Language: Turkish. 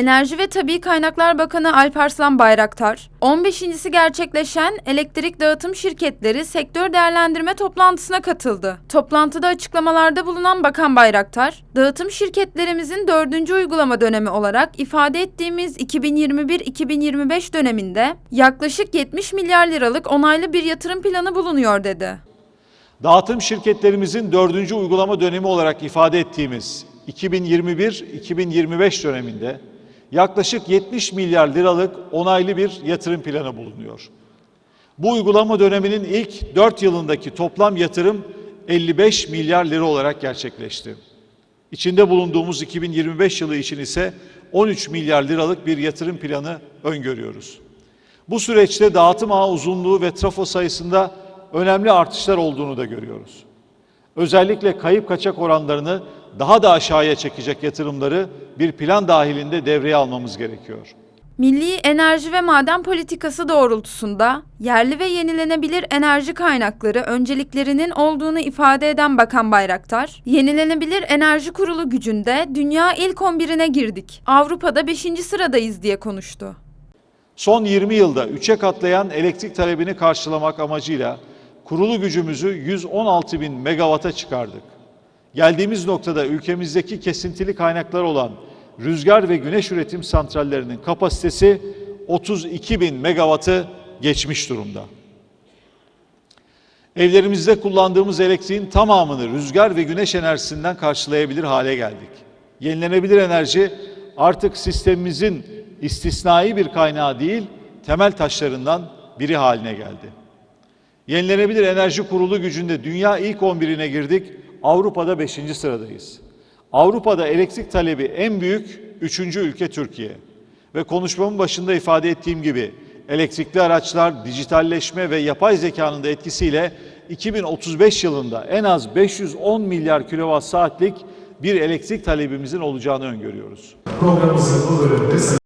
Enerji ve Tabi Kaynaklar Bakanı Alparslan Bayraktar, 15.si gerçekleşen elektrik dağıtım şirketleri sektör değerlendirme toplantısına katıldı. Toplantıda açıklamalarda bulunan Bakan Bayraktar, dağıtım şirketlerimizin dördüncü uygulama dönemi olarak ifade ettiğimiz 2021-2025 döneminde yaklaşık 70 milyar liralık onaylı bir yatırım planı bulunuyor dedi. Dağıtım şirketlerimizin dördüncü uygulama dönemi olarak ifade ettiğimiz 2021-2025 döneminde yaklaşık 70 milyar liralık onaylı bir yatırım planı bulunuyor. Bu uygulama döneminin ilk 4 yılındaki toplam yatırım 55 milyar lira olarak gerçekleşti. İçinde bulunduğumuz 2025 yılı için ise 13 milyar liralık bir yatırım planı öngörüyoruz. Bu süreçte dağıtım ağı uzunluğu ve trafo sayısında önemli artışlar olduğunu da görüyoruz. Özellikle kayıp kaçak oranlarını daha da aşağıya çekecek yatırımları bir plan dahilinde devreye almamız gerekiyor. Milli enerji ve maden politikası doğrultusunda yerli ve yenilenebilir enerji kaynakları önceliklerinin olduğunu ifade eden Bakan Bayraktar, Yenilenebilir Enerji Kurulu gücünde dünya ilk 11'ine girdik. Avrupa'da 5. sıradayız diye konuştu. Son 20 yılda 3'e katlayan elektrik talebini karşılamak amacıyla kurulu gücümüzü 116 bin megawata çıkardık. Geldiğimiz noktada ülkemizdeki kesintili kaynaklar olan rüzgar ve güneş üretim santrallerinin kapasitesi 32 bin megawattı geçmiş durumda. Evlerimizde kullandığımız elektriğin tamamını rüzgar ve güneş enerjisinden karşılayabilir hale geldik. Yenilenebilir enerji artık sistemimizin istisnai bir kaynağı değil, temel taşlarından biri haline geldi. Yenilenebilir Enerji Kurulu gücünde dünya ilk 11'ine girdik, Avrupa'da 5. sıradayız. Avrupa'da elektrik talebi en büyük 3. ülke Türkiye. Ve konuşmamın başında ifade ettiğim gibi elektrikli araçlar, dijitalleşme ve yapay zekanın da etkisiyle 2035 yılında en az 510 milyar kilowatt saatlik bir elektrik talebimizin olacağını öngörüyoruz. Programımızın bu bölümünde